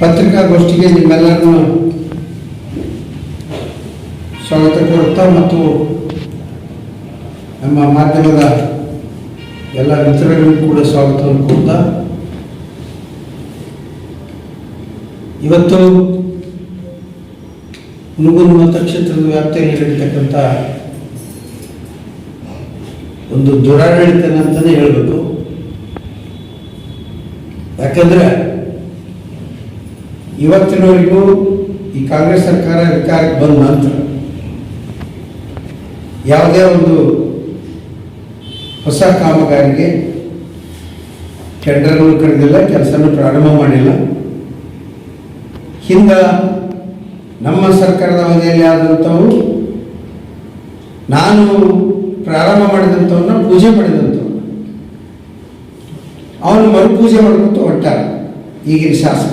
ಪತ್ರಿಕಾಗೋಷ್ಠಿಗೆ ನಿಮ್ಮೆಲ್ಲರನ್ನು ಸ್ವಾಗತ ಕೋರುತ್ತಾ ಮತ್ತು ನಮ್ಮ ಮಾಧ್ಯಮದ ಎಲ್ಲ ಮಿತ್ರರಿಗೂ ಕೂಡ ಸ್ವಾಗತವನ್ನು ಕೋರುತ್ತಾ, ಇವತ್ತು ಹುಣಗೂರು ಮತಕ್ಷೇತ್ರದ ವ್ಯಾಪ್ತಿಯಲ್ಲಿ ನಡೀತಕ್ಕಂಥ ಒಂದು ದುರಾಡಳಿತ ಅಂತಲೇ ಹೇಳಬೇಕು. ಯಾಕಂದ್ರೆ ಇವತ್ತಿನವರೆಗೂ ಈ ಕಾಂಗ್ರೆಸ್ ಸರ್ಕಾರ ಅಧಿಕಾರಕ್ಕೆ ಬಂದ ನಂತರ ಯಾವುದೇ ಒಂದು ಹೊಸ ಕಾಮಗಾರಿಗೆ ಟೆಂಡರ್ಗಳು ಕರೆದಿಲ್ಲ, ಕೆಲಸನ ಪ್ರಾರಂಭ ಮಾಡಿಲ್ಲ. ಹಿಂದ ನಮ್ಮ ಸರ್ಕಾರದ ಅವಧಿಯಲ್ಲಿ ಆದಂಥವು ನಾನು ಪ್ರಾರಂಭ ಮಾಡಿದಂಥವನ್ನ ಪೂಜೆ ಮಾಡಿದಂಥವ್ನು ಅವನು ಮರುಪೂಜೆ ಮಾಡ್ಕೊತ ಹೊಟ್ಟಾರೆ ಈಗಿನ ಶಾಸಕ.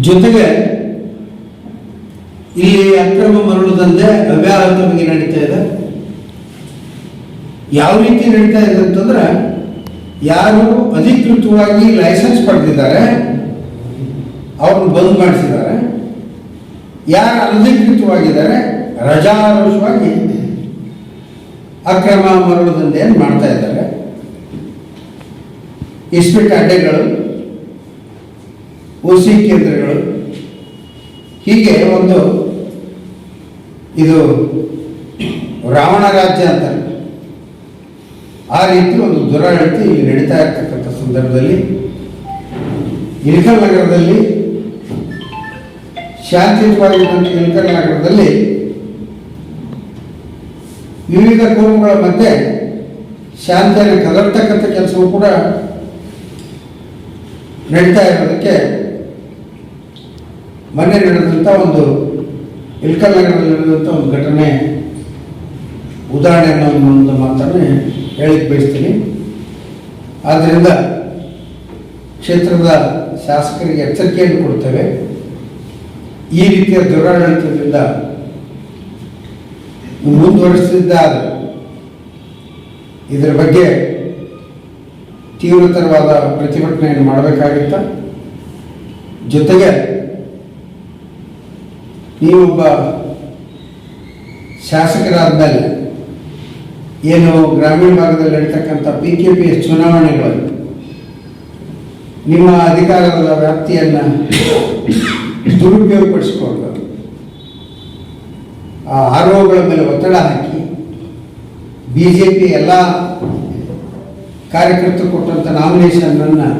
ಜೊತೆಗೆ ಇಲ್ಲಿ ಅಕ್ರಮ ಮರಳು ದಂಧೆ ಅವ್ಯಾಹತವಾಗಿ ನಡೀತಾ ಇದೆ. ಯಾವ ರೀತಿ ನಡೀತಾ ಇದೆ ಅಂತಂದ್ರೆ, ಯಾರು ಅಧಿಕೃತವಾಗಿ ಲೈಸೆನ್ಸ್ ಪಡೆದಿದ್ದಾರೆ, ಅವ್ರನ್ನ ಬಂದ್ ಮಾಡಿಸಿದ್ದಾರೆ. ಯಾರು ಅನಧಿಕೃತವಾಗಿದ್ದಾರೆ ರಜಾರೋಷವಾಗಿ ಅಕ್ರಮ ಮರಳು ದಂಧೆಯನ್ನು ಮಾಡ್ತಾ ಇದ್ದಾರೆ. ಇಸ್ಪಿಟ್ ಅಡ್ಡೆಗಳು ಓಸಿ ಕೇಂದ್ರಗಳು, ಹೀಗೆ ಒಂದು ಇದು ರಾವಣ ರಾಜ್ಯ ಅಂತಾರೆ ಆ ರೀತಿ ಒಂದು ದುರಾಡಳಿತ ಇಲ್ಲಿ ನಡೀತಾ ಇರ್ತಕ್ಕಂಥ ಸಂದರ್ಭದಲ್ಲಿ ಇಲ್ಕಲ್ ನಗರದಲ್ಲಿ ಶಾಂತಿಯುತವಾಗಿದ್ದಂಥ ಇಲ್ಕಲ್ ನಗರದಲ್ಲಿ ವಿವಿಧ ಕೋಮುಗಳ ಮಧ್ಯೆ ಶಾಂತಿಯನ್ನು ಕದರ್ತಕ್ಕಂಥ ಕೆಲಸವೂ ಕೂಡ ನಡೀತಾ ಇರೋದಕ್ಕೆ ಮೊನ್ನೆ ನಡೆದಂಥ ಒಂದು ಇಲ್ಕಲ್ ನಗರದಲ್ಲಿ ನಡೆದಂಥ ಒಂದು ಘಟನೆ ಉದಾಹರಣೆ ಅನ್ನೋ ಮಾತನ್ನು ಹೇಳಿಕ್ ಬಯಸ್ತೀನಿ. ಆದ್ದರಿಂದ ಕ್ಷೇತ್ರದ ಶಾಸಕರಿಗೆ ಎಚ್ಚರಿಕೆಯನ್ನು ಕೊಡ್ತೇವೆ. ಈ ರೀತಿಯ ದುರಾಡಳಿತದಿಂದ ಮುಂದುವರಿಸಿದ್ದಾದ ಇದರ ಬಗ್ಗೆ ತೀವ್ರತರವಾದ ಪ್ರತಿಭಟನೆಯನ್ನು ಮಾಡಬೇಕಾಗಿತ್ತ. ಜೊತೆಗೆ ನೀವೊಬ್ಬ ಶಾಸಕರಾದ ಮೇಲೆ ಏನು ಗ್ರಾಮೀಣ ಭಾಗದಲ್ಲಿ ನಡೀತಕ್ಕಂಥ ಪಿ ಕೆ ಪಿ ಎಸ್ ಚುನಾವಣೆಗಳು, ನಿಮ್ಮ ಅಧಿಕಾರದ ವ್ಯಾಪ್ತಿಯನ್ನು ದುರುಪಯೋಗಪಡಿಸಿಕೊಂಡು ಆ ಆರೋಪಗಳ ಮೇಲೆ ಒತ್ತಡ ಹಾಕಿ ಬಿ ಜೆ ಪಿ ಎಲ್ಲ ಕಾರ್ಯಕರ್ತರು ಕೊಟ್ಟಂಥ ನಾಮಿನೇಷನನ್ನು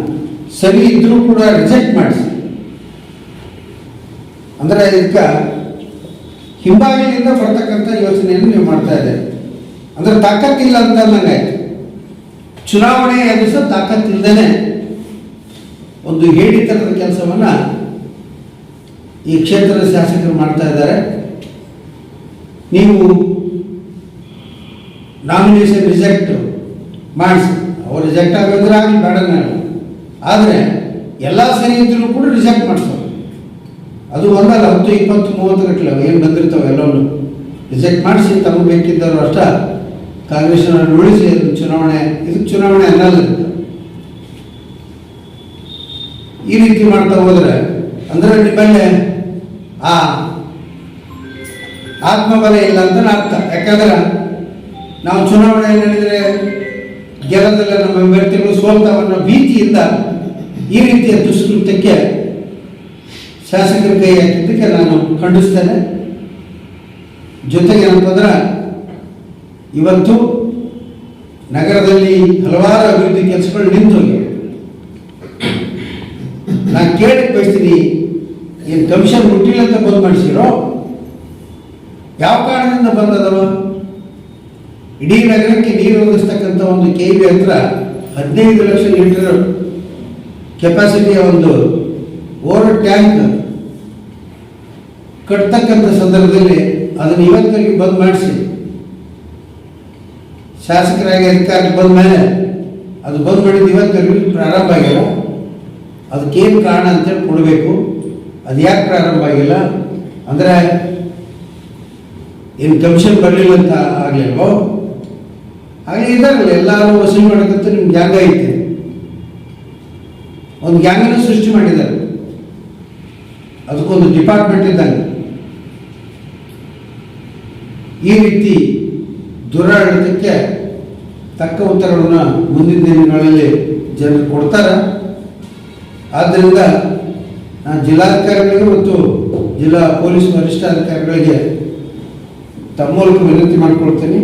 ಸರಿ ಇದ್ರೂ ಕೂಡ ರಿಜೆಕ್ಟ್ ಮಾಡಿಸಿ. ಅಂದರೆ ಇದಕ್ಕೆ ಹಿಂಬಾಗಿಲಿಂದ ಬರ್ತಕ್ಕಂಥ ಯೋಚನೆಯನ್ನು ನೀವು ಮಾಡ್ತಾ ಇದ್ದೀರಿ. ಅಂದರೆ ತಾಕತ್ತಿಲ್ಲ ಅಂತ ಅನ್ನಂಗಾಯ್ತು ಚುನಾವಣೆ ದಿವಸ ತಾಕತ್ತಿಲ್ಲದೇನೆ ಒಂದು ಹೇಳಿತನದ ಕೆಲಸವನ್ನು ಈ ಕ್ಷೇತ್ರದ ಶಾಸಕರು ಮಾಡ್ತಾ ಇದ್ದಾರೆ. ನೀವು ನಾಮಿನೇಷನ್ ರಿಜೆಕ್ಟ್ ಮಾಡಿಸಿ. ಅವ್ರು ರಿಜೆಕ್ಟ್ ಆಗಿದ್ರೆ ಆಗಲಿ, ಬೇಡ ನಾನು. ಆದರೆ ಎಲ್ಲ ಸರಿ ಇದ್ರೂ ಕೂಡ ರಿಜೆಕ್ಟ್ ಮಾಡ್ತಾರೆ. ಅದು ಒಂದಲ್ಲ, ಹತ್ತು, ಇಪ್ಪತ್ತು ಮೂವತ್ತು ಗಟ್ಟಲೆ ಏನು ಬಂದಿರ್ತಾವೆ ಎಲ್ಲವನ್ನು ರಿಜೆಕ್ಟ್ ಮಾಡಿಸಿ, ತಮಗೆ ಬೇಕಿದ್ದವರು ಅಷ್ಟ. ಕಾಂಗ್ರೆಸ್ನವ್ರನ್ನ ಉಳಿಸಿ ಚುನಾವಣೆ, ಇದು ಚುನಾವಣೆ ಅನ್ನಲ್ಲ. ಈ ರೀತಿ ಮಾಡ್ತಾ ಹೋದ್ರೆ, ಅಂದರೆ ನಿಮ್ಮಲ್ಲಿ, ಆ, ಆತ್ಮಬಲ ಇಲ್ಲ ಅಂತ ಅರ್ಥ ಯಾಕಂದ್ರೆ ನಾವು ಚುನಾವಣೆ ನಡೆದರೆ ಗೆಲ್ಲದಲ್ಲ ನಮ್ಮ ಅಭ್ಯರ್ಥಿಗಳು ಸೋಲ್ತವನ್ನ ಭೀತಿಯಿಂದ ಈ ರೀತಿಯ ದುಷ್ಕೃತ್ಯಕ್ಕೆ ಶಾಸಕರ ಕೈ ಹಾಕಿದ್ದಕ್ಕೆ ನಾನು ಖಂಡಿಸ್ತೇನೆ. ಜೊತೆಗೆ ಏನಂತಂದ್ರೆ ಇವತ್ತು ನಗರದಲ್ಲಿ ಹಲವಾರು ಅಭಿವೃದ್ಧಿ ಕೆಲಸಗಳು ನಿಂತು ಹೋಗಿವೆ ನಾನು ಕೇಳಕ್ಕೆ ಬಯಸ್ತೀನಿ, ಏನು ಕಮಿಷನ್ ಮುಟ್ಟಿಲ್ಲ ಅಂತ ಬಂದ್ ಮಾಡಿಸಿರೋ? ಯಾವ ಕಾರಣದಿಂದ ಬಂದದವ? ಇಡೀ ನಗರಕ್ಕೆ ನೀರು ಒದಗಿಸ್ತಕ್ಕಂಥ ಒಂದು ಕೆ ವಿ ಹತ್ರ ಹದಿನೈದು ಲಕ್ಷ ಲೀಟರ್ ಕೆಪಾಸಿಟಿಯ ಒಂದು ಓವರ್ ಟ್ಯಾಂಕ್ ಕಟ್ತಕ್ಕಂಥ ಸಂದರ್ಭದಲ್ಲಿ ಅದನ್ನು ಇವತ್ತಿಗೆ ಬಂದ್ ಮಾಡಿಸಿ. ಶಾಸಕರಾಗಿ ಅಧಿಕಾರಕ್ಕೆ ಬಂದ ಮೇಲೆ ಅದು ಬಂದ್ ಮಾಡಿದ್ದು ಇವತ್ತಿಗೆ ಪ್ರಾರಂಭ ಆಗಿಲ್ಲ. ಅದಕ್ಕೇನು ಕಾರಣ ಅಂತೇಳಿ ಕೊಡಬೇಕು. ಅದು ಯಾಕೆ ಪ್ರಾರಂಭ ಆಗಿಲ್ಲ? ಅಂದರೆ ಏನು ಕಮಿಷನ್ ಬರಲಿಲ್ಲ ಅಂತ ಆಗಲಿಲ್ವೋ? ಹಾಗೆ ಇದಾರಲ್ಲ ಎಲ್ಲರೂ ವಸೂಲಿ ಮಾಡೋಕ್ಕಂತ ನಿಮ್ಗೆ ಗ್ಯಾಂಗ್ ಐತೆ. ಒಂದು ಗ್ಯಾಂಗನ್ನು ಸೃಷ್ಟಿ ಮಾಡಿದ್ದಾರೆ. ಅದಕ್ಕೊಂದು ಡಿಪಾರ್ಟ್ಮೆಂಟ್ ಇದ್ದಾಗ. ಈ ರೀತಿ ದುರಾಡಳಿತಕ್ಕೆ ತಕ್ಕ ಉತ್ತರವನ್ನು ಮುಂದಿನ ದಿನಗಳಲ್ಲಿ ಜನರು ಕೊಡ್ತಾರೆ. ಆದ್ದರಿಂದ ನಾನು ಜಿಲ್ಲಾಧಿಕಾರಿಗಳಿಗೆ ಮತ್ತು ಜಿಲ್ಲಾ ಪೊಲೀಸ್ ವರಿಷ್ಠಾಧಿಕಾರಿಗಳಿಗೆ ತಮ್ಮ ಮೂಲಕ ವಿನಂತಿ ಮಾಡಿಕೊಳ್ತೀನಿ.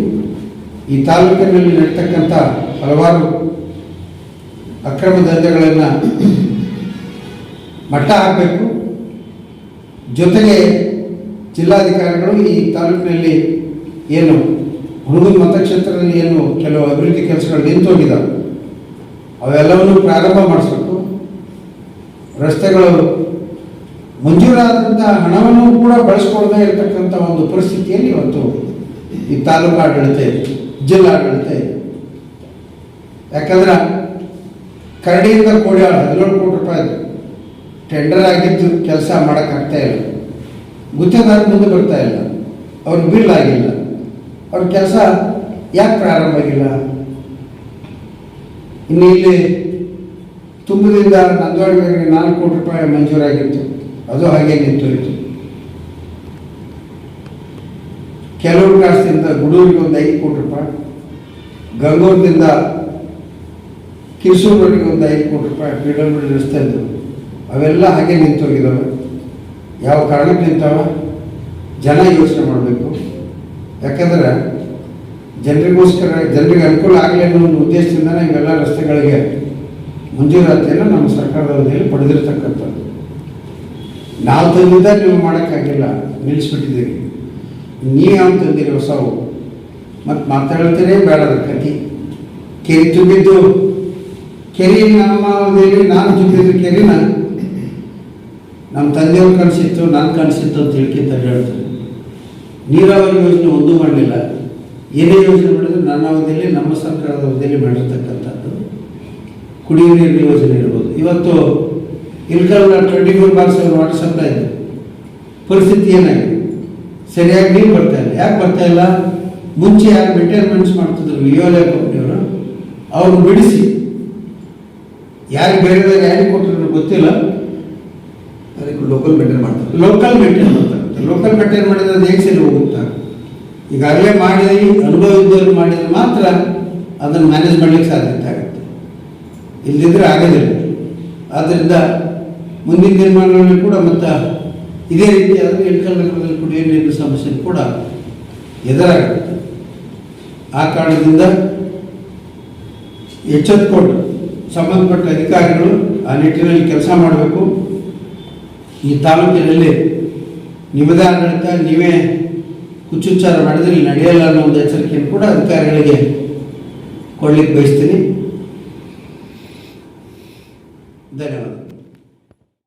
ಈ ತಾಲೂಕಿನಲ್ಲಿ ನಡೀತಕ್ಕಂಥ ಹಲವಾರು ಅಕ್ರಮ ದಂಧೆಗಳನ್ನು ಮಟ್ಟ ಹಾಕಬೇಕು. ಜೊತೆಗೆ ಜಿಲ್ಲಾಧಿಕಾರಿಗಳು ಈ ತಾಲೂಕಿನಲ್ಲಿ ಏನು ಹುಡುಗನ ಮತಕ್ಷೇತ್ರದಲ್ಲಿ ಏನು ಕೆಲವು ಅಭಿವೃದ್ಧಿ ಕೆಲಸಗಳು ನಿಂತೋಗಿದ್ದಾವೆ ಅವೆಲ್ಲವನ್ನು ಪ್ರಾರಂಭ ಮಾಡಿಸ್ಬೇಕು. ರಸ್ತೆಗಳು ಮಂಜೂರಾದಂಥ ಹಣವನ್ನು ಕೂಡ ಬಳಸ್ಕೊಳ್ದೇ ಇರತಕ್ಕಂಥ ಒಂದು ಪರಿಸ್ಥಿತಿಯಲ್ಲಿ ಇವತ್ತು ಈ ತಾಲೂಕು ಆಡಳಿತ ಇದೆ. ಜಿಲ್ಲಾಡಳಿತ ಇದೆ. ಯಾಕಂದ್ರೆ ಕರಡಿಯಿಂದ ಕೋಡ್ಯಾಳ ಹದಿನೇಳು ಕೋಟಿ ರೂಪಾಯಿ ಟೆಂಡರ್ ಆಗಿದ್ದು ಕೆಲಸ ಮಾಡೋಕ್ಕಾಗ್ತಾ ಇಲ್ಲ. ಗುತ್ತೇದಾರ ಮುಂದೆ ಬರ್ತಾ ಇಲ್ಲ. ಅವ್ರಿಗೆ ಬಿಲ್ ಆಗಿಲ್ಲ. ಅವ್ರ ಕೆಲಸ ಯಾಕೆ ಪ್ರಾರಂಭ ಆಗಿಲ್ಲ? ಇನ್ನು ಇಲ್ಲಿ ತುಂಬದಿಂದ ನಂದವಾಡಿಗೆ ನಾಲ್ಕು ಕೋಟಿ ರೂಪಾಯಿ ಮಂಜೂರಾಗಿತ್ತು. ಅದು ಹಾಗೆ ನಿಂತೋಯಿತು ಕೆಲವು ಕಾಸ್ತಿಂದ ಗುಡೂರಿಗೆ ಒಂದು ಐದು ಕೋಟಿ ರೂಪಾಯಿ ಗಂಗೂರದಿಂದ ಕಿಸೂರಿಗೆ ಒಂದು ಐದು ಕೋಟಿ ರೂಪಾಯಿ ಫ್ರೀಡಮ್ ರಸ್ತೆ ಇದ್ದವು. ಅವೆಲ್ಲ ಹಾಗೆ ನಿಂತೋಗಿದ್ದಾವೆ ಯಾವ ಕಾರಣಕ್ಕೆ ನಿಂತಾವ? ಜನ ಯೋಚನೆ ಮಾಡಬೇಕು. ಯಾಕಂದರೆ ಜನರಿಗೋಸ್ಕರ, ಜನರಿಗೆ ಅನುಕೂಲ ಆಗಲಿ ಅನ್ನೋ ಒಂದು ಉದ್ದೇಶದಿಂದ ಇವೆಲ್ಲ ರಸ್ತೆಗಳಿಗೆ ಮಂಜೂರಾತಿಯನ್ನು ನಮ್ಮ ಸರ್ಕಾರದ ಅವಧಿಯಲ್ಲಿ ಪಡೆದಿರ್ತಕ್ಕಂಥದ್ದು. ನಾವು ತಂದಿದ್ದ, ನೀವು ಮಾಡೋಕ್ಕಾಗಿಲ್ಲ. ನಿಲ್ಲಿಸ್ಬಿಟ್ಟಿದ್ದೀರಿ. ನೀವು ಅಂತಂದಿರೋ ಸಾವು ಮತ್ತೆ ಮಾತಾಡ್ತೀರೇ ಬೇಡ ಅದ್ರ ಕತಿ ಕೆರೆ ತುಂಬಿದ್ದು. ಕೆರೆ ನಮ್ಮ ದೇವಿ ನಾನು ತುಂಬಿದ್ದು ನಾನು ನಮ್ಮ ತಂದೆಯವ್ರು ಕನಸಿತ್ತು ನಾನು ಕನಸಿತ್ತು ಅಂತ ಹೇಳ್ಕಿಂತ ಹೇಳ್ತಾರೆ. ನೀರಾವರಿ ಯೋಜನೆ ಒಂದೂ ಮಾಡಲಿಲ್ಲ. ಏನೇ ಯೋಜನೆ ಮಾಡಿದ್ರು ನನ್ನ ಅವಧಿಯಲ್ಲಿ, ನಮ್ಮ ಸರ್ಕಾರದ ಅವಧಿಯಲ್ಲಿ ಮಾಡಿರ್ತಕ್ಕಂಥದ್ದು ಕುಡಿಯುವ ನೀರಿನ ಯೋಜನೆ ಇರ್ಬೋದು. ಇವತ್ತು ಇಲ್ಕಲ್ನ twenty four by seven water ಇದೆ. ಪರಿಸ್ಥಿತಿ ಏನಾಗಿದೆ? ಸರಿಯಾಗಿ ನೀರು ಬರ್ತಾ ಇಲ್ಲ. ಯಾಕೆ ಬರ್ತಾ ಇಲ್ಲ? ಮುಂಚೆ ಯಾರು ಮೆಂಟೈನ್ಮೆಂಟ್ಸ್ ಮಾಡ್ತಿದ್ರು ವಿಯೋಲೆ ಕಂಪ್ನಿಯವರು ಅವ್ರನ್ನ ಬಿಡಿಸಿ. ಯಾರಿಗೆ ಬೇರೆ ಯಾರಿಗೆ ಕೊಟ್ಟರು ಗೊತ್ತಿಲ್ಲ. ಅದಕ್ಕೆ ಲೋಕಲ್ ಮೇಂಟೈನ್ ಮಾಡ್ತಾರೆ. ಲೋಕಲ್ ಮೇಂಟೈನ್ ಮಾಡ್ತಾರೆ. ಲೋಕಲ್ ಮೇಂಟೈನ್ ಮಾಡಿದ್ರೆ ಅದು ಹೇಗೆ ಸರಿ ಈಗ ಈಗಾಗಲೇ ಮಾಡಿ ಅನುಭವ ಇದ್ದವ್ರು ಮಾಡಿದ್ರೆ ಮಾತ್ರ ಅದನ್ನು ಮ್ಯಾನೇಜ್ ಮಾಡ್ಲಿಕ್ಕೆ ಸಾಧ್ಯತೆ ಆಗುತ್ತೆ. ಇಲ್ಲದಿದ್ದರೆ ಆಗೋದಿಲ್ಲ. ಆದ್ದರಿಂದ ಮುಂದಿನ ನಿರ್ಮಾಣಗಳಲ್ಲಿ ಕೂಡ ಮತ್ತು ಇದೇ ರೀತಿಯಾದರೆ ಇಳಕಲ್ ನಗರದಲ್ಲಿ ಕುಡಿಯುವ ನೀರಿನ ಸಮಸ್ಯೆ ಕೂಡ ಎದುರಾಗುತ್ತೆ. ಆ ಕಾರಣದಿಂದ ಎಚ್ಚೆತ್ತುಕೊಂಡು ಸಂಬಂಧಪಟ್ಟ ಅಧಿಕಾರಿಗಳು ಆ ನಿಟ್ಟಿನಲ್ಲಿ ಕೆಲಸ ಮಾಡಬೇಕು. ಈ ತಾಲೂಕಿನಲ್ಲಿ ನಿಮ್ಮದೇ ಆಡಳಿತ ನೀವೇ ಕುಚ್ಚುಚ್ಚಾರ ಮಾಡಿದ್ರೆ ನಡೆಯಲ್ಲ ಅನ್ನೋ ಒಂದು ಎಚ್ಚರಿಕೆಯನ್ನು ಕೂಡ ಅಧಿಕಾರಿಗಳಿಗೆ ಕೊಡ್ಲಿಕ್ಕೆ ಬಯಸ್ತೀನಿ.